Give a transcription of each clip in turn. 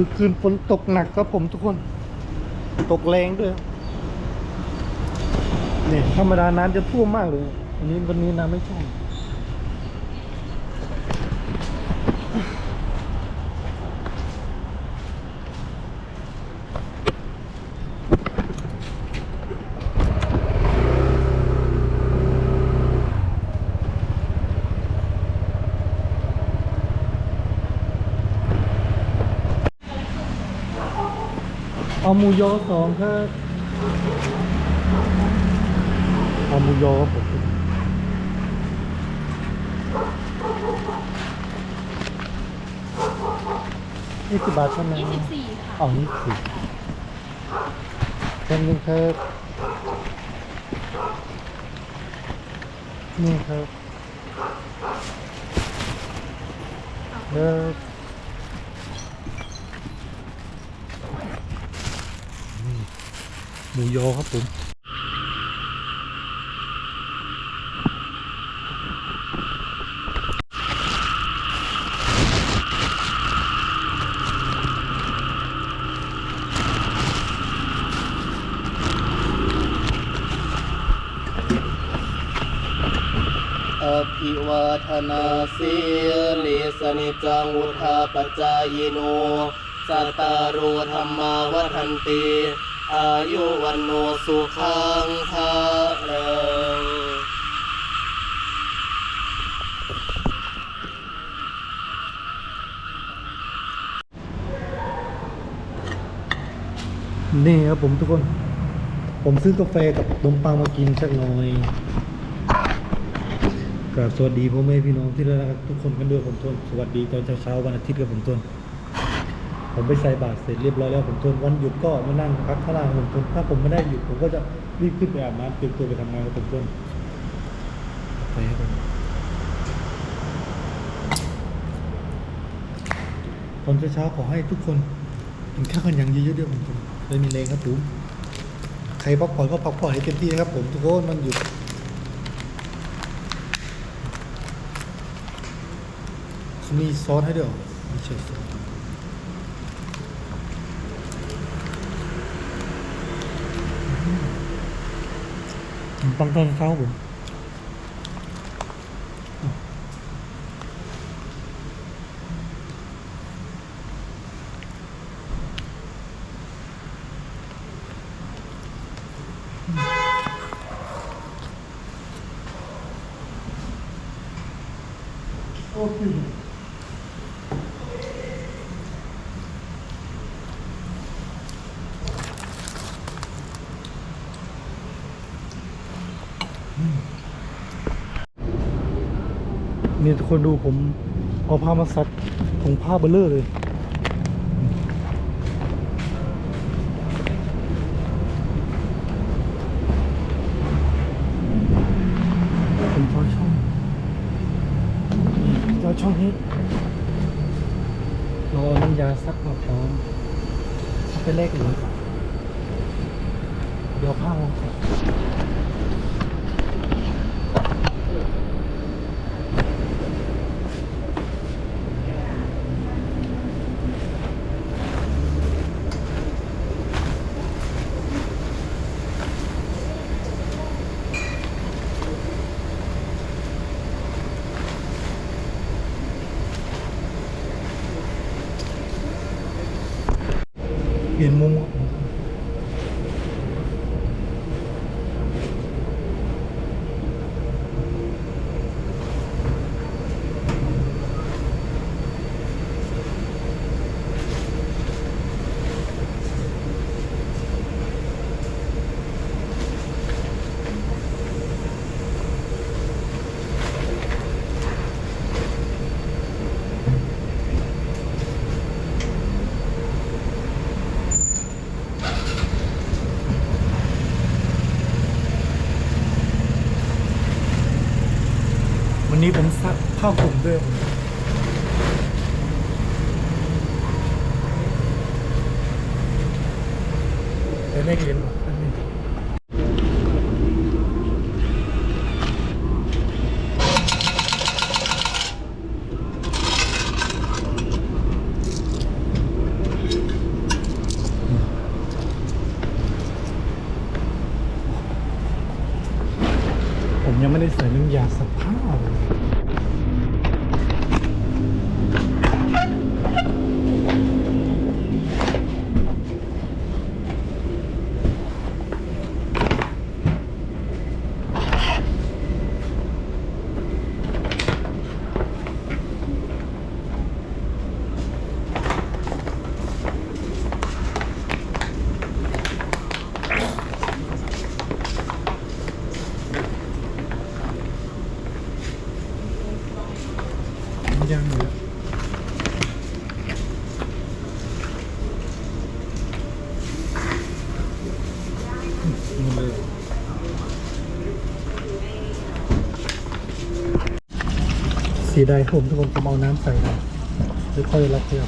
มื่อคืนฝนตกหนักครับผมทุกคน ตกแรงด้วยนี่ธรรมดาน้ำจะท่วมมากเลย วันนี้วันนี้น้ำไม่ท่วม เอาหมูยอสองครับเอาหมูยอครับผมนี่สิบบาทเท่านั้น24ค่ะเอานี่สิแค่นี้ครับนี่ครับครับนี่ห มูยอครับผมอภิวาทนาสีลิสนิจังวุธาปจายโน สัตตารุธรรมาวัฏันติ อายุวันโนสุขังภาลังนี่ครับผมทุกคน ผมซื้อกาแฟกับนมปังมากินสักหน่อยกราบสวัสดีพ่อแม่พี่น้องที่รักทุกคนกันด้วยผมทนสวัสดีตอนเช้าๆวันอาทิตย์กับผมทน ผมไปใส่บาตรเสร็จเรียบร้อยแล้วผมทนวันหยุดก็มานั่งพักข้างล่างผมทนถ้าผมไม่ได้หยุดผมก็จะรีบขึ้นไปอาบน้ำเตรียมตัวไปทำงานกับผมทนไปครับผมตอนเช้าๆขอให้ทุกคนกินข้าวกันอย่างเยอะๆด้วยผมทนเลยมีแรงครับผมใครพักผ่อนก็พักผ่อนให้เต็มที่นะครับผมทุกคนมันหยุดเขามีซอสให้ด้วยเหรอไม่ใช่ซอส ขนมปังตอนเช้าผมโอ้ย นี่ทุกคนดูผมเอาผ้ามาซัดถุงผ้าเบลเลอร์เลย ผมชอบช่องเจ้าช่องนี้รอน้ำยาซักมาพร้อมเอาไปแลกเลยเดี๋ยวผ้าลงใส่ เป วันนี้ผมซักผ้าห่มด้วยผมแต่ไม่เห็นหรอกอันนี้ ยังไม่ได้ใส่น้ำยาซักผ้าเลยยังเลยมันเลยเสียดายผมทุกคนผมเอาน้ำใส่นะไม่ค่อยรักเพื่อน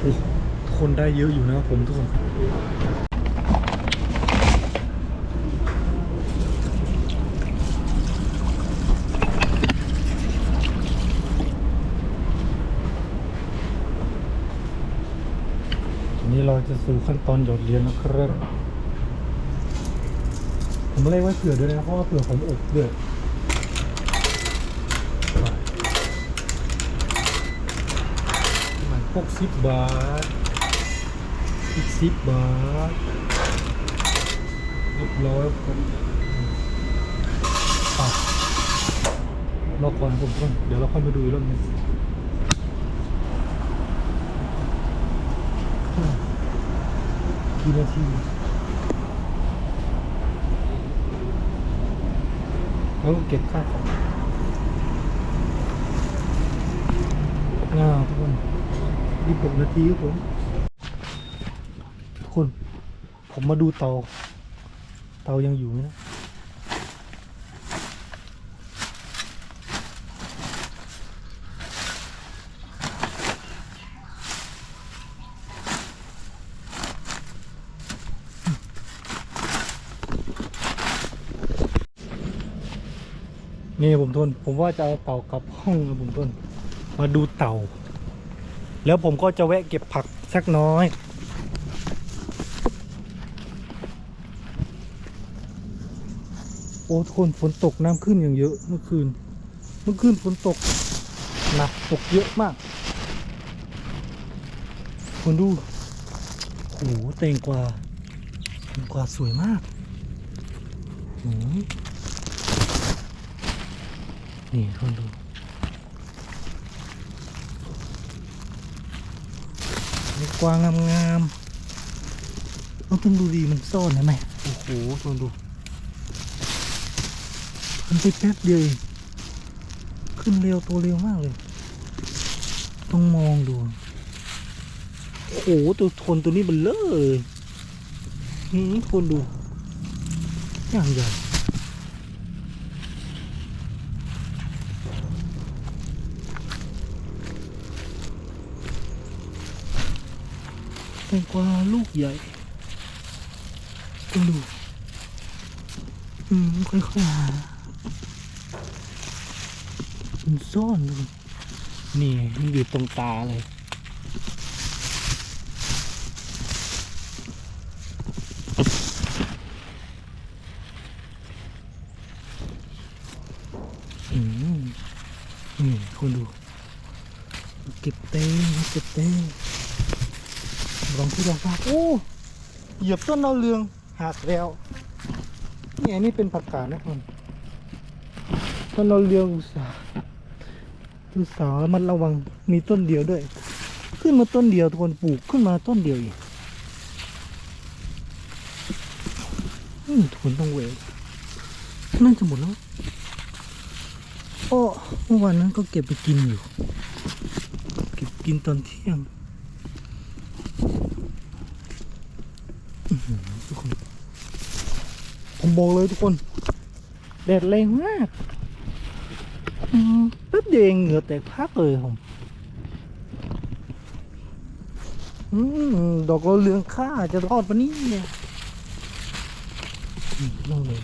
โอ้คน ได้เยอะอยู่นะครับผมทุกคนนี้เราจะสู่ขั้นตอนหยดเหรียญนะครับ ผมเล่ไว้เผื่อด้วยนะ เพราะว่าเผื่อผมอบด้วยมันพวกสิบบาท อีกสิบบาทเรียบร้อยครับรอก่อนผมก่อนเดี๋ยวเราค่อยมาดูอีกรอบนึงกี่นาทีแล้วเก็บค่าของงาทุกคนยี่สิบหกนาทีครับผม ทุกคน ผมมาดูเตา เตายังอยู่ไหมนะ นี่ผมทน ผมว่าจะเอาเต่ากลับห้องนะผมทน มาดูเต่า แล้วผมก็จะแวะเก็บผักสักน้อย โอ้ทุกคนฝนตกน้ำขึ้นอย่างเยอะเมื่อคืน เมื่อคืนฝนตกหนักตกเยอะมากคุณดูโอ้โหเตงกวาเตงกวาสวยมากนี่คนดูนี่กวางงามๆต้องดูดีมันซ่อนนไหมโอ้โหคนดู มันไปแป๊บเดียวขึ้นเร็วตัวเร็วมากเลย ต้องมองดู โอ้โหตัวทนตัวนี้มันเลอะเลยหืมคนดู อย่างใหญ่แตงกวาลูกใหญ่ต้องดูอืมค่อยๆหา มันซ่อนเลยนี่มันอยู่ตรงตาเลยอืมนี่คุณดูเก็บเต้เก็บเต้ลองที่ลองฟังโอ้เหยียบต้นเอาเรืองหักแล้วนี่อันนี้เป็นผักกาดนะคนต้นเอาเรืองอุตสาห์ อุตสาระมันระวังมีต้นเดียวด้วย ขึ้นมาต้นเดียวทุกคนปลูกขึ้นมาต้นเดียวองอืมทุกคนต้องเวน่าจะหมดแล้วโอ้เมื่อวานนั้นก็เก็บไปกินอยู่ เก็บกินตอนเที่ยงอื้อหือผมบอกเลยทุกคน แดดแรงมาก แป๊บเดียวเองเหงื่อแตกพักเลยผมดอกเราเหลืองค่าจะรอดปะนี่เนี่ยลองเลย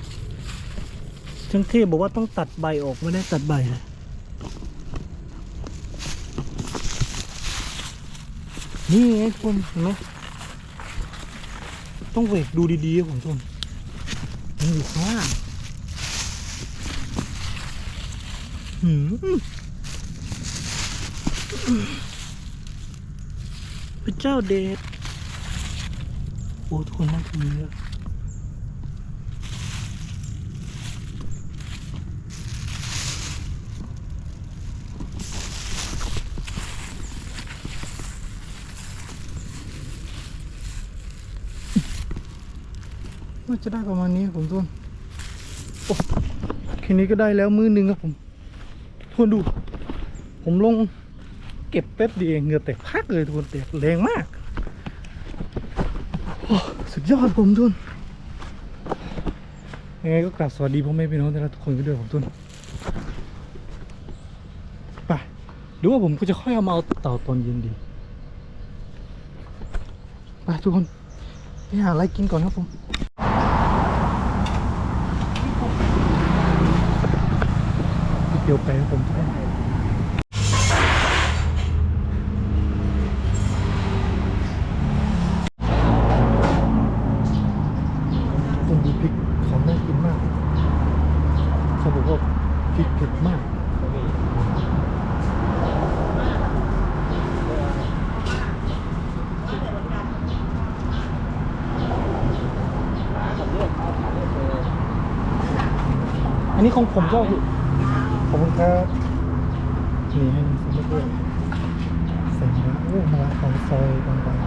ช่างเทพบอกว่าต้องตัดใบออกไม่ได้ตัดใบเลยนี่ไงทุกคนเห็นไหมต้องเวกดูดีๆผมทุกคนมันอยู่ข้างล่างหืม พระเจ้าเดชโอ้ทุกคนน่ากินเยอะว่าจะได้ประมาณนี้ครับผมทุกคนโอ้แค่นี้ก็ได้แล้วมือหนึ่งครับผม ทุกคนดู ผมลงเก็บแป๊บเดียวเองเหงื่อแตกพักเลยทุกคนแตกแรงมากสุดยอดผมทุกคนยังไงก็กราบสวัสดีพ่อแม่พี่น้องทุกคนกันด้วยผมทุกคนไปหรือว่าผมก็จะค่อยเอามาเอาเต่าตอนเย็นดีไปทุกคนไปหาอะไรกินก่อนครับผม เดี๋ยวไปครับผมทุกคนคนดูพริกของน่ากินมากเขาบอกว่าพริกเผ็ดมากอันนี้ของผมก็คือขอบคุณครับนี่ให้มันซื้อด้วยใส่มะระโอ้ มะระ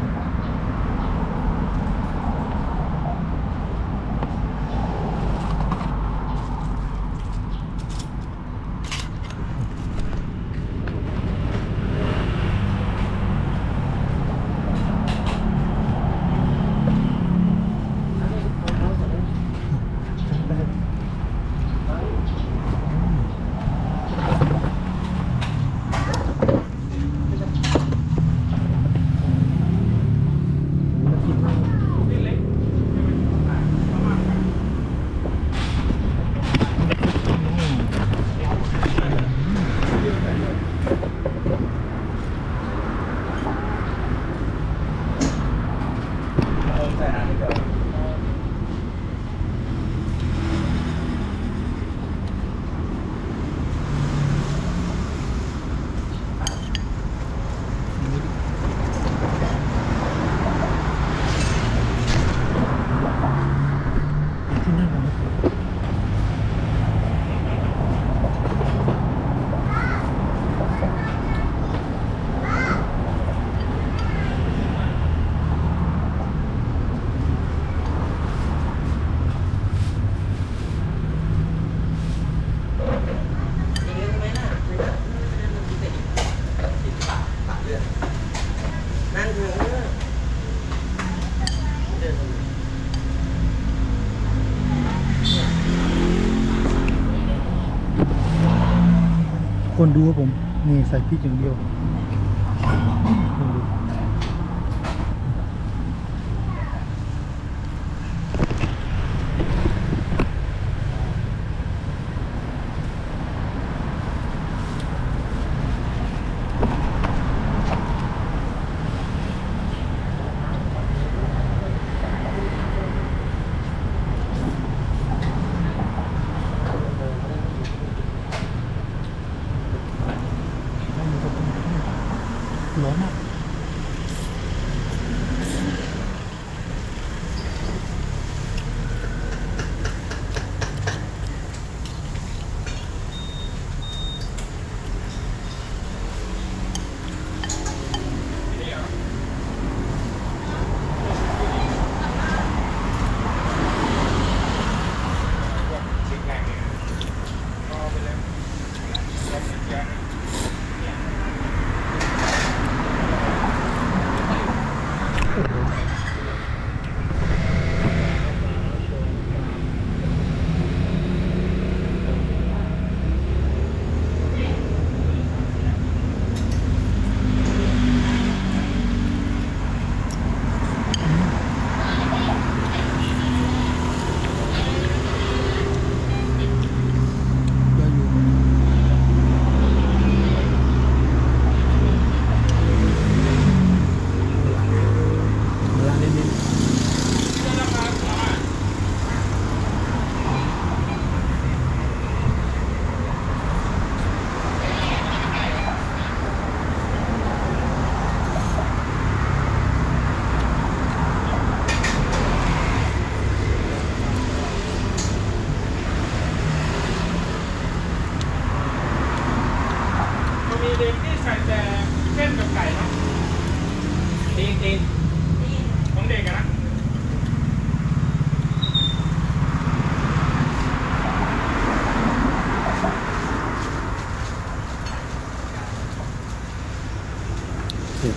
คนดูครับผม นี่ใส่พริกอย่างเดียว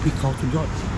we call to God.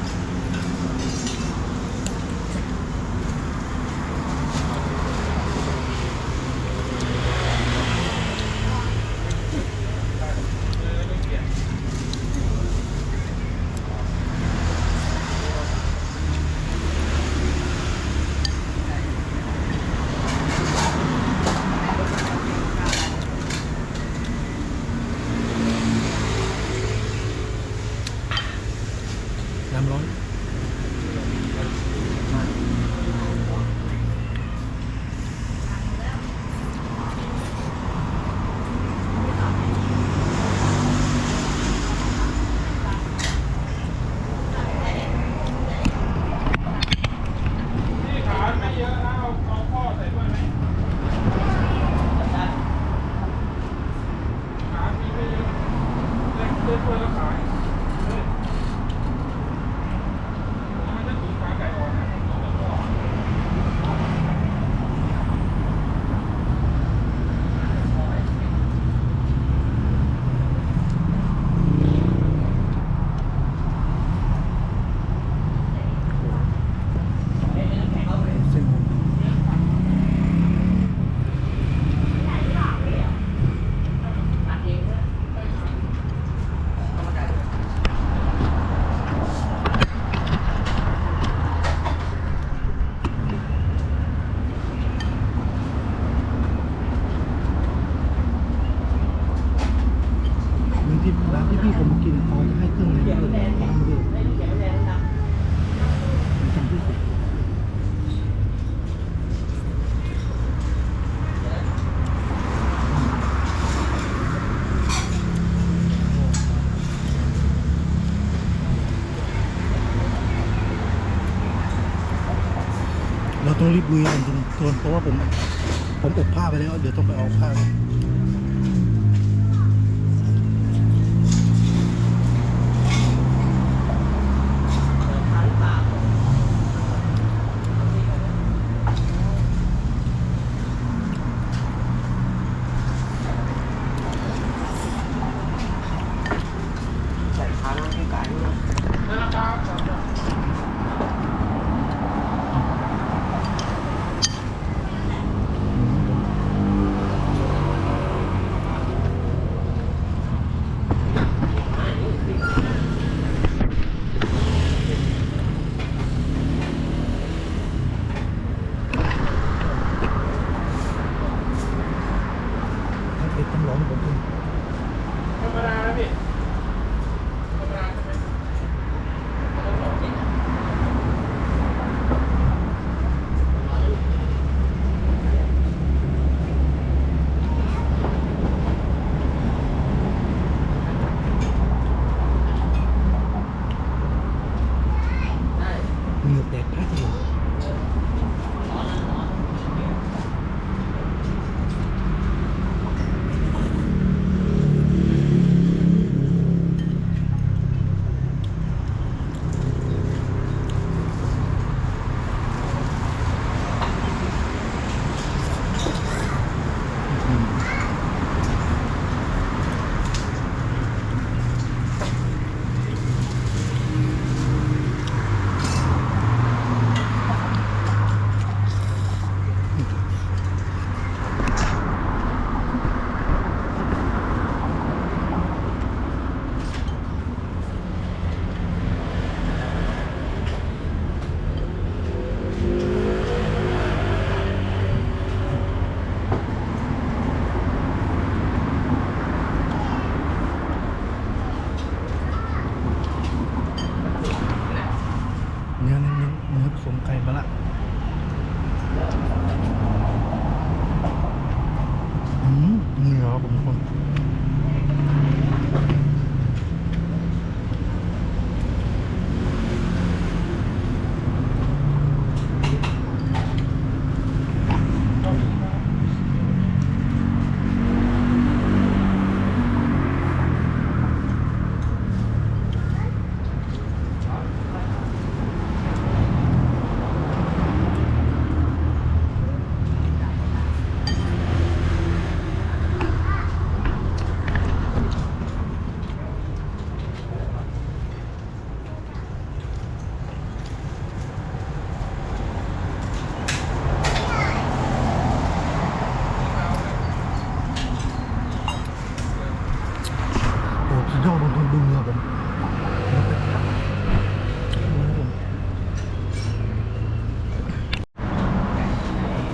้องรีบลุยกันจนเกินเพราะว่าผมผมอบผ้าไปแล้ว เดี๋ยวต้องไปเอาผ้า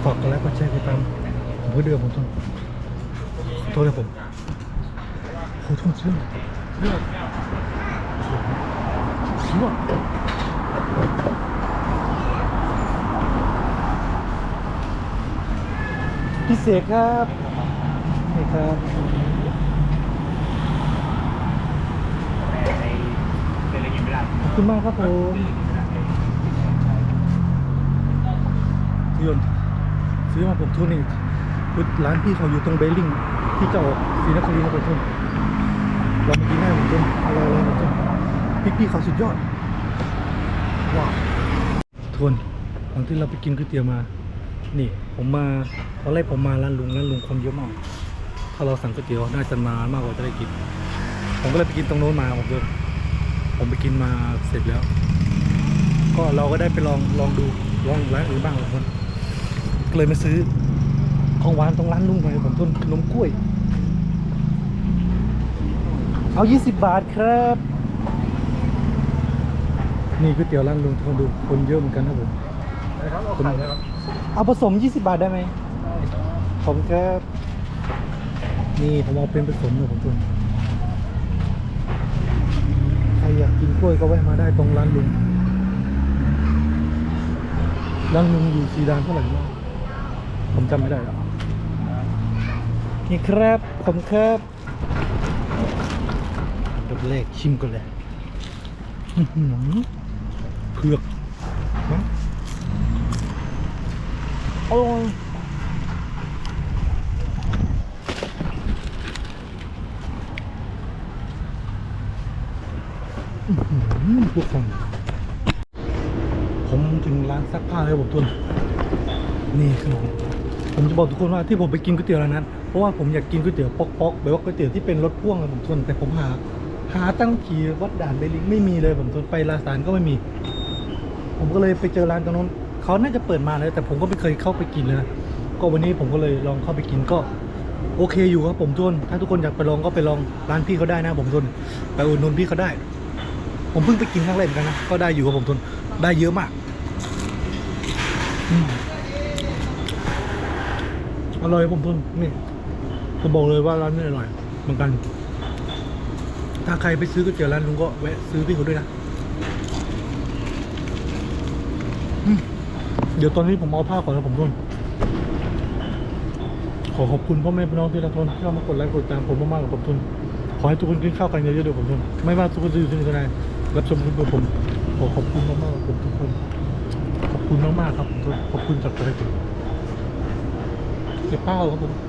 ฝอกกดแลค์กดเชร์ไปตามผมก็เดือดผมทนโทษเลยผมโอโทุ่อเชื่อเชื่อพี่เสกครับนี่ครับขอบคุณมากครับผมพี่ยนต์ ซื้อมาผมทุนนี่คือร้านพี่เขาอยู่ตรงเบลลิงที่จะออกศรีนครินทร์ครับทุนเรามากินได้ผมทุนอร่อยเลยผมทุนพริกพี่เขาสุดยอดว้าวทวนหลังที่เราไปกินก๋วยเตี๋ยวมา นี่ผมมาตอนแรกผมมาร้านลุงร้านลุงคนเยอะมากถ้าเราสั่งก๋วยเตี๋ยวน่าจะนานมากกว่าจะได้กิน ผมก็เลยไปกินตรงโน้นมาผมทุนผมไปกินมาเสร็จแล้ว ก็เราก็ได้ไปลองลองดูลองร้านอื่นบ้างบางคน เลยมาซื้อ ของหวานตรงร้านลุงไปผมต้นขนมกล้วย เอา 20 บาทครับ นี่ก๋วยเตี๋ยวร้านลุงทุกคนดูคนเยอะเหมือนกันนะผมครับเอาไข่นะครับเอาผสม 20 บาทได้ไหมผมครับนี่ผมเอาเป็นผสมเลยผมทุนใครอยากกินกล้วยก็แวะมาได้ตรงร้านลุงร้านลุงอยู่สีดานเท่าไหร่วะ ผมจำไม่ได้แล้วนี่ครับผมครับดับแรกชิมก่อนเลยเผือกโอ้ยอื้อหือทุกคนผมถึงร้านซักผ้าแล้วผมทุนนี่ขนม ผมจะบอกทุกคนว่าที่ผมไปกินก๋วยเตี๋ยวร้านนั้น เพราะว่าผมอยากกินก๋วยเตี๋ยวป๊อกๆแบบว่าก๋วยเตี๋ยวที่เป็นรถพ่วงอะผมทนแต่ผมหา หาตั้งขีวัดด่านเบลิงไม่มีเลยผมทนไปลาสานก็ไม่มี ผมก็เลยไปเจอร้านตรงนู้นเขาน่าจะเปิดมาแล้วแต่ผมก็ไม่เคยเข้าไปกินเลยนะก็วันนี้ผมก็เลยลองเข้าไปกินก็โอเคอยู่ครับผมทุนถ้าทุกคนอยากไปลองก็ไปลองร้านพี่เขาได้นะผมทุนไปอุดหนุนพี่เขาได้ ผมเพิ่งไปกินครั้งแรกเหมือนกันนะก็ได้อยู่ครับผมทุนได้เยอะมาก อืม อร่อยผมทนนี่ผมบอกเลยว่าร้านนี้อร่อยเหมือนกัน ถ้าใครไปซื้อก๋วยเตี๋ยวร้านลุงก็แวะซื้อพี่เขาด้วยนะเดี๋ยวตอนนี้ผมเอาผ้าก่อนนะผมทนขอขอบคุณพ่อแม่พี่น้องที่รักทนที่เข้ามากดไลค์กดติดตามผมมากๆกับผมทุนขอให้ทุกคนกินข้าวกันเยอะๆด้วยผมทนไม่ว่าทุกคนจะอยู่ที่ไหนก็ได้รับชมคลิปของผมขอขอบคุณมากๆกับผมทุกคนขอบคุณมากๆครับผมขอบคุณจากใจผม เก็บเป้าครับผม